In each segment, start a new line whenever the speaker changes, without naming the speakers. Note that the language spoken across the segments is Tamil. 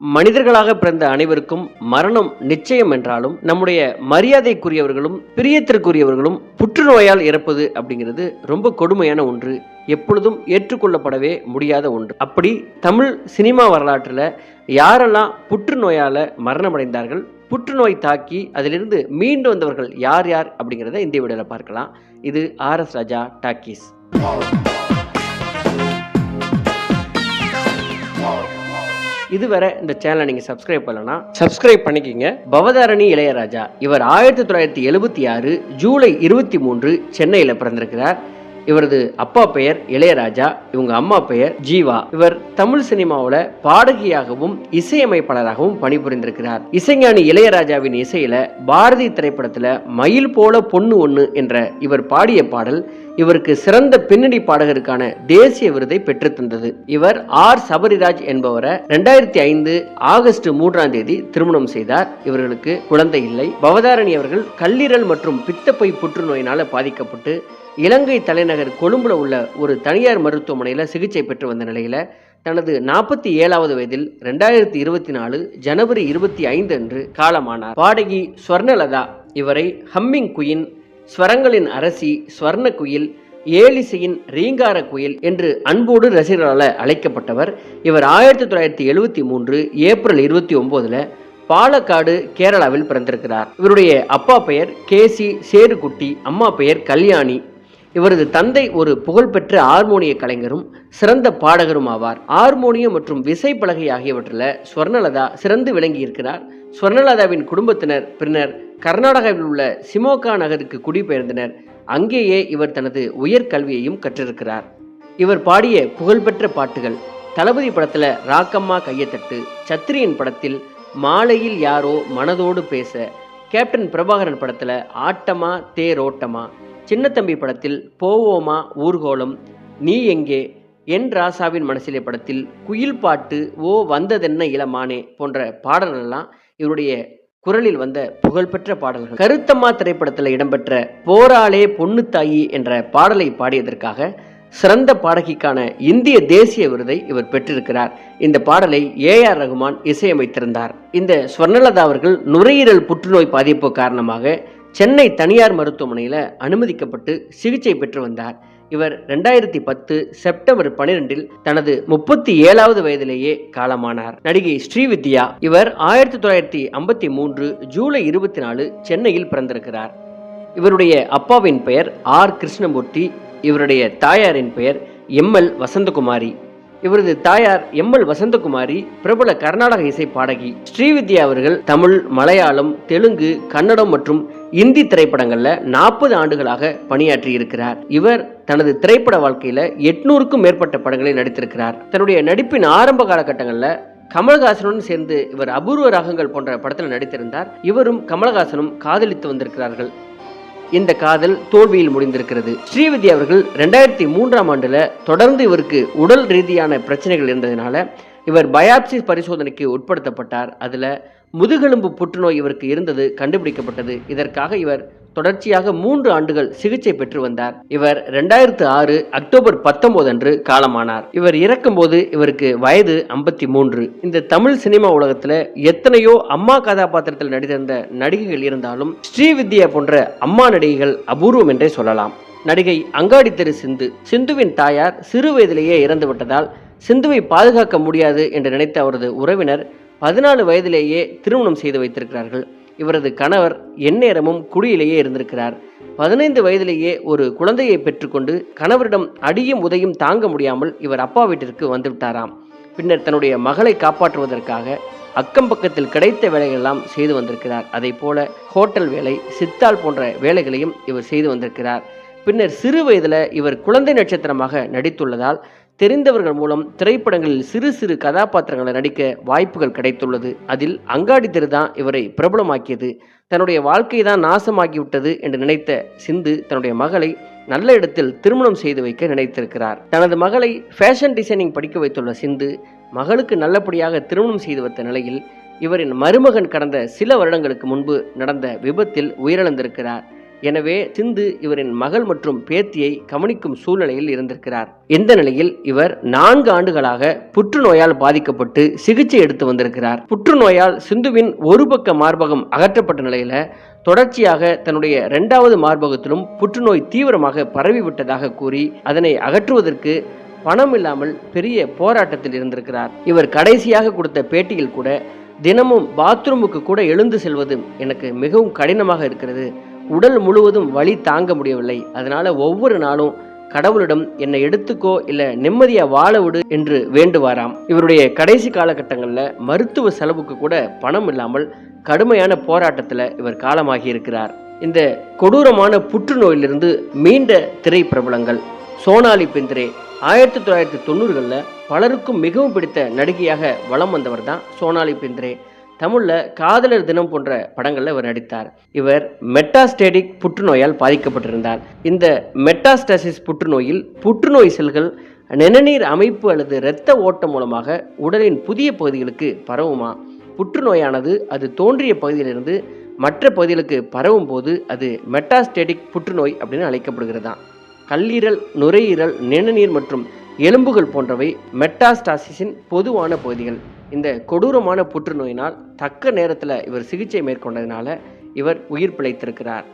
மனிதர்களாக பிறந்த அனைவருக்கும் மரணம் நிச்சயம் என்றாலும் நம்முடைய மரியாதைக்குரியவர்களும் பிரியத்திற்குரியவர்களும் புற்றுநோயால் இறப்பது அப்படிங்கிறது ரொம்ப கொடுமையான ஒன்று. எப்பொழுதும் ஏற்றுக்கொள்ளப்படவே முடியாத ஒன்று. அப்படி தமிழ் சினிமா வரலாற்றில் யாரெல்லாம் புற்றுநோயால் மரணமடைந்தார்கள் புற்றுநோய் தாக்கி அதிலிருந்து மீண்டு வந்தவர்கள் யார் யார் அப்படிங்கிறத இந்த வீடியோவில் பார்க்கலாம். இது ஆர்எஸ் ராஜா டாக்கீஸ். இதுவரை இந்த சேனலை நீங்கள் சப்ஸ்கிரைப் பண்ணலனா சப்ஸ்கிரைப் பண்ணிக்கிங்க. பவதாரணி இளையராஜா இவர் ஆயிரத்தி தொள்ளாயிரத்தி எழுபத்தி ஆறு ஜூலை இருபத்தி மூன்று சென்னையில் பிறந்திருக்கிறார். இவரது அப்பா பெயர் இளையராஜா. இவங்க அம்மா பெயர் ஜீவா. இவர் தமிழ் சினிமாவில் பாடகியாகவும் இசையமைப்பாளராகவும் பணிபுரிந்திருக்கிறார். இசைஞானி இளையராஜாவின் இசையில பாரதி திரைப்படத்துல மயில் போல பொண்ணு ஒண்ணு என்ற இவர் பாடிய பாடல் இவருக்கு சிறந்த பின்னணி பாடகருக்கான தேசிய விருதை பெற்றுத்தந்தது இவர் ஆர். சபரிராஜ் என்பவரை ரெண்டாயிரத்தி ஐந்து ஆகஸ்ட் மூன்றாம் தேதி திருமணம் செய்தார். இவர்களுக்கு குழந்தை இல்லை. பவதாரணி அவர்கள் கல்லீரல் மற்றும் பித்தப்பை புற்றுநோயினால பாதிக்கப்பட்டு இலங்கை தலைநகர் கொழும்புல உள்ள ஒரு தனியார் மருத்துவமனை மருத்துவமனையில் சிகிச்சை பெற்று வந்த நிலையில் தனது நாற்பத்தி ஏழாவது வயதில் ரெண்டாயிரத்தி இருபத்தி நாலு ஜனவரி இருபத்தி ஐந்து அன்று காலமானார். பாடகி ஸ்வர்ணலதா இவரை ஹம்மிங் குயின் ஸ்வரங்களின் அரசி ஸ்வர்ண குயில் ஏலிசையின் ரீங்கார குயில் என்று அன்போடு ரசிகர்களால் அழைக்கப்பட்டவர். இவர் ஆயிரத்தி தொள்ளாயிரத்தி எழுபத்தி மூன்று ஏப்ரல் இருபத்தி ஒன்பதுல பாலக்காடு கேரளாவில் பிறந்திருக்கிறார். இவருடைய அப்பா பெயர் கேசி சேருக்குட்டி அம்மா பெயர் கல்யாணி இவரது தந்தை ஒரு புகழ்பெற்ற ஹார்மோனிய கலைஞரும் சிறந்த பாடகரும் ஆவார். ஹார்மோனியம் மற்றும் விசைப்பலகை ஆகியவற்றில் ஸ்வர்ணலதா சிறந்து விளங்கி இருக்கிறார். ஸ்வர்ணலதாவின் குடும்பத்தினர் பின்னர் கர்நாடகாவில் உள்ள சிமோகா நகருக்கு குடிபெயர்ந்தனர். அங்கேயே இவர் தனது உயர்கல்வியையும் கற்றிருக்கிறார். இவர் பாடிய புகழ்பெற்ற பாட்டுகள் தளபதி படத்துல ராக்கம்மா கையத்தட்டு சத்திரியன் படத்தில் மாலையில் யாரோ மனதோடு பேச கேப்டன் பிரபாகரன் படத்துல ஆட்டமா தேரோட்டமா சின்னத்தம்பி படத்தில் போவோமா ஊர்கோலம் நீ எங்கே? என் ராசாவின் மனசிலே படத்தில் குயில் பாட்டு ஓ வந்ததென்ன இளமானே போன்ற பாடல்கள்லாம் இவருடைய குரலில் வந்த புகழ்பெற்ற பாடல்கள். கருத்தம்மா திரைப்படத்தில் இடம்பெற்ற போராளே பொண்ணு தாயி என்ற பாடலை பாடியதற்காக சிறந்த பாடகிக்கான இந்திய தேசிய விருதை இவர் பெற்றிருக்கிறார். இந்த பாடலை ஏ ஆர் ரகுமான் இசையமைத்திருந்தார். இந்த ஸ்வர்ணலதா அவர்கள் நுரையீரல் புற்றுநோய் பாதிப்பு காரணமாக சென்னை தனியார் மருத்துவமனையில் அனுமதிக்கப்பட்டு சிகிச்சை பெற்று வந்தார். இவர் ரெண்டாயிரத்தி பத்து செப்டம்பர் பனிரெண்டில் தனது முப்பத்தி ஏழாவது வயதிலேயே காலமானார். நடிகை ஸ்ரீவித்யா இவர் ஆயிரத்தி தொள்ளாயிரத்தி ஐம்பத்தி மூன்று ஜூலை இருபத்தி நாலு சென்னையில் பிறந்திருக்கிறார். இவருடைய அப்பாவின் பெயர் ஆர் கிருஷ்ணமூர்த்தி இவருடைய தாயாரின் பெயர் எம்எல் வசந்தகுமாரி. இவரது தாயார் எம்எல் வசந்தகுமாரி பிரபல கர்நாடக இசை பாடகி ஸ்ரீவித்யா அவர்கள் தமிழ் மலையாளம் தெலுங்கு கன்னடம் மற்றும் இந்தி திரைப்படங்கள்ல நாற்பது ஆண்டுகளாக பணியாற்றி இருக்கிறார். இவர் தனது திரைப்பட வாழ்க்கையில எட்நூறுக்கும் மேற்பட்ட படங்களில் நடித்திருக்கிறார். தன்னுடைய நடிப்பின் ஆரம்ப காலகட்டங்களில் கமல்ஹாசனுடன் சேர்ந்து இவர் அபூர்வ ராகங்கள் போன்ற படத்தில் நடித்திருந்தார். இவரும் கமல்ஹாசனும் காதலித்து வந்திருக்கிறார்கள். இந்த காதல் தோல்வியில் முடிந்திருக்கிறது. ஸ்ரீவித்யா அவர்கள் ரெண்டாயிரத்தி மூன்றாம் ஆண்டுல தொடர்ந்து இவருக்கு உடல் ரீதியான பிரச்சனைகள் இருந்ததுனால இவர் பயாப்சி பரிசோதனைக்கு உட்படுத்தப்பட்டார். அதுல முதுகெலும்பு புற்றுநோய் இவருக்கு இருந்தது கண்டுபிடிக்கப்பட்டது. இதற்காக இவர் தொடர்ச்சியாக மூன்று ஆண்டுகள் சிகிச்சை பெற்று வந்தார். இவர் ரெண்டாயிரத்து ஆறு அக்டோபர் பத்தொன்பது அன்று காலமானார். இவர் இறக்கும்போது இவருக்கு வயது ஐம்பத்தி மூன்று. இந்த தமிழ் சினிமா உலகத்துல எத்தனையோ அம்மா கதாபாத்திரத்தில் நடித்திருந்த நடிகைகள் இருந்தாலும் ஸ்ரீவித்யா போன்ற அம்மா நடிகைகள் அபூர்வம் என்றே சொல்லலாம். நடிகை அங்காடி தெரு சிந்து சிந்துவின் தாயார் சிறு வயதிலேயே இறந்து விட்டதால் சிந்துவை பாதுகாக்க முடியாது என்று நினைத்த அவரது உறவினர் பதினாலு வயதிலேயே திருமணம் செய்து வைத்திருக்கிறார்கள். இவரது கணவர் எந்நேரமும் குடியிலேயே இருந்திருக்கிறார். பதினைந்து வயதிலேயே ஒரு குழந்தையை பெற்றுக்கொண்டு கணவரிடம் அடியும் உதையும் தாங்க முடியாமல் இவர் அப்பா வீட்டிற்கு வந்துவிட்டாராம். பின்னர் தன்னுடைய மகளை காப்பாற்றுவதற்காக அக்கம் பக்கத்தில் கிடைத்த வேலைகளெல்லாம் செய்து வந்திருக்கிறார். அதை போல ஹோட்டல் வேலை சித்தால் போன்ற வேலைகளையும் இவர் செய்து வந்திருக்கிறார். பின்னர் சிறு வயதில் இவர் குழந்தை நட்சத்திரமாக நடித்துள்ளதால் தெரிந்தவர்கள் மூலம் திரைப்படங்களில் சிறு சிறு கதாபாத்திரங்களை நடிக்க வாய்ப்புகள் கிடைத்துள்ளது. அதில் அங்காடி தெரு தான் இவரை பிரபலமாக்கியது. தன்னுடைய வாழ்க்கை தான் நாசமாகிவிட்டது என்று நினைத்த சிந்து தன்னுடைய மகளை நல்ல இடத்தில் திருமணம் செய்து வைக்க நினைத்திருக்கிறார். தனது மகளை ஃபேஷன் டிசைனிங் படிக்க வைத்துள்ள சிந்து மகளுக்கு நல்லபடியாக திருமணம் செய்து வைத்த நிலையில் இவரின் மருமகன் கடந்த சில வருடங்களுக்கு முன்பு நடந்த விபத்தில் உயிரிழந்திருக்கிறார். எனவே சிந்து இவரின் மகள் மற்றும் பேத்தியை கவனிக்கும் சூழ்நிலையில் இருந்திருக்கிறார். இந்த நிலையில் இவர் நான்கு ஆண்டுகளாக புற்றுநோயால் பாதிக்கப்பட்டு சிகிச்சை எடுத்து வந்திருக்கிறார். புற்றுநோயால் சிந்துவின் ஒரு பக்க மார்பகம் அகற்றப்பட்ட நிலையில தொடர்ச்சியாக தன்னுடைய இரண்டாவது மார்பகத்திலும் புற்றுநோய் தீவிரமாக பரவிவிட்டதாக கூறி அதனை அகற்றுவதற்கு பணம் இல்லாமல் பெரிய போராட்டத்தில் இருந்திருக்கிறார். இவர் கடைசியாக கொடுத்த பேட்டியில் கூட தினமும் பாத்ரூமுக்கு கூட எழுந்து செல்வது எனக்கு மிகவும் கடினமாக இருக்கிறது. உடல் முழுவதும் வலி தாங்க முடியவில்லை. அதனால ஒவ்வொரு நாளும் கடவுளிடம் என்னை எடுத்துக்கோ இல்ல நிம்மதியா வாழ விடு என்று வேண்டுவாராம். இவருடைய கடைசி காலகட்டங்களில் மருத்துவ செலவுக்கு கூட பணம் இல்லாமல் கடுமையான போராட்டத்தில் இவர் காலமாகி இருக்கிறார். இந்த கொடூரமான புற்றுநோயிலிருந்து மீண்ட திரை பிரபலங்கள் சோனாலி பிந்திரே ஆயிரத்தி தொள்ளாயிரத்தி தொண்ணூறுகளில் பலருக்கும் மிகவும் பிடித்த நடிகையாக வலம் வந்தவர் தான் சோனாலி பிந்திரே. தமிழில் காதலர் தினம் போன்ற படங்களில் இவர் நடித்தார். இவர் மெட்டாஸ்டேடிக் புற்றுநோயால் பாதிக்கப்பட்டிருந்தார். இந்த மெட்டாஸ்டாசிஸ் புற்றுநோயில் புற்றுநோய் செல்கள் நிணநீர் அமைப்பு அல்லது இரத்த ஓட்டம் மூலமாக உடலின் புதிய பகுதிகளுக்கு பரவுமா? புற்றுநோயானது அது தோன்றிய பகுதியிலிருந்து மற்ற பகுதிகளுக்கு பரவும் போது அது மெட்டாஸ்டேடிக் புற்றுநோய் அப்படின்னு அழைக்கப்படுகிறதா? கல்லீரல் நுரையீரல் நிணநீர் மற்றும் எலும்புகள் போன்றவை மெட்டாஸ்டாசிஸின் பொதுவான பகுதிகள். இந்த கொடூரமான புற்றுநோயினால் தக்க நேரத்தில் இவர் சிகிச்சை மேற்கொண்டதினால இவர் உயிர் பிழைத்திருக்கிறார்.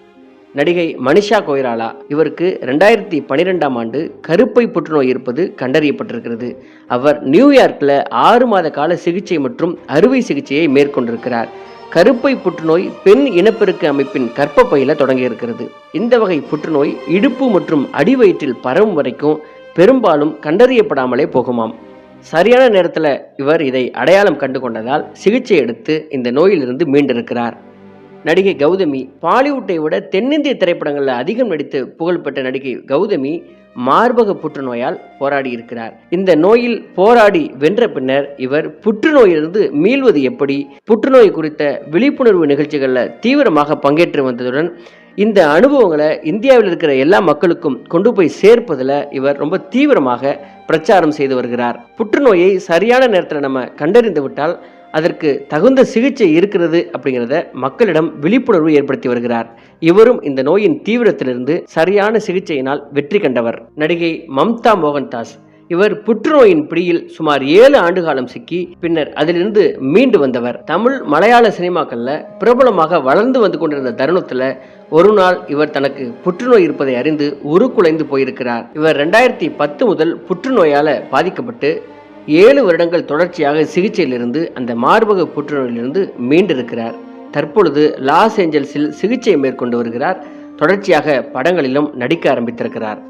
நடிகை மனிஷா கொய்ராலா இவருக்கு ரெண்டாயிரத்தி பனிரெண்டாம் ஆண்டு கருப்பை புற்றுநோய் இருப்பது கண்டறியப்பட்டிருக்கிறது. அவர் நியூயார்க்கில் ஆறு மாத கால சிகிச்சை மற்றும் அறுவை சிகிச்சையை மேற்கொண்டிருக்கிறார். கருப்பை புற்றுநோய் பெண் இனப்பெருக்க அமைப்பின் கர்ப்பப்பையில தொடங்கியிருக்கிறது. இந்த வகை புற்றுநோய் இடுப்பு மற்றும் அடிவயிற்றில் பரவும் வரைக்கும் பெரும்பாலும் கண்டறியப்படாமலே போகுமாம். சரியான நேரத்தில் இவர் இதை அடையாளம் கண்டு கொண்டதால் சிகிச்சை எடுத்து இந்த நோயிலிருந்து மீண்டிருக்கிறார். நடிகை கௌதமி பாலிவுட்டை விட தென்னிந்திய திரைப்படங்களில் அதிகம் நடித்து புகழ்பெற்ற நடிகை கௌதமி மார்பக புற்றுநோயால் போராடி இருக்கிறார் இந்த நோயில் போராடி வென்ற பின்னர் இவர் புற்றுநோயிலிருந்து மீள்வது எப்படி புற்றுநோய் குறித்த விழிப்புணர்வு நிகழ்ச்சிகளில் தீவிரமாக பங்கேற்று வந்ததுடன் இந்த அனுபவங்களை இந்தியாவில் இருக்கிற எல்லா மக்களுக்கும் கொண்டு போய் சேர்ப்பதில் இவர் ரொம்ப தீவிரமாக பிரச்சாரம் செய்து வருகிறார். புற்றுநோயை சரியான நேரத்தில் நம்ம கண்டறிந்து விட்டால் அதற்கு தகுந்த சிகிச்சை இருக்கிறது அப்படிங்கிறத மக்களிடம் விழிப்புணர்வு ஏற்படுத்தி வருகிறார். இவரும் இந்த நோயின் தீவிரத்திலிருந்து சரியான சிகிச்சையினால் வெற்றி கண்டவர். நடிகை மம்தா மோகன்தாஸ் இவர் புற்றுநோயின் பிடியில் சுமார் ஏழு ஆண்டு காலம் சிக்கி பின்னர் அதிலிருந்து மீண்டு வந்தவர். தமிழ் மலையாள சினிமாக்கள்ல பிரபலமாக வளர்ந்து வந்து கொண்டிருந்த தருணத்துல ஒரு நாள் இவர் தனக்கு புற்றுநோய் இருப்பதை அறிந்து உருக்குலைந்து போயிருக்கிறார். இவர் ரெண்டாயிரத்தி பத்து முதல் புற்றுநோயால பாதிக்கப்பட்டு ஏழு வருடங்கள் தொடர்ச்சியாக சிகிச்சையிலிருந்து அந்த மார்பக புற்றுநோயிலிருந்து மீண்டிருக்கிறார். தற்பொழுது லாஸ் ஏஞ்சல்ஸில் சிகிச்சை மேற்கொண்டு வருகிறார். தொடர்ச்சியாக படங்களிலும் நடிக்க ஆரம்பித்திருக்கிறார்.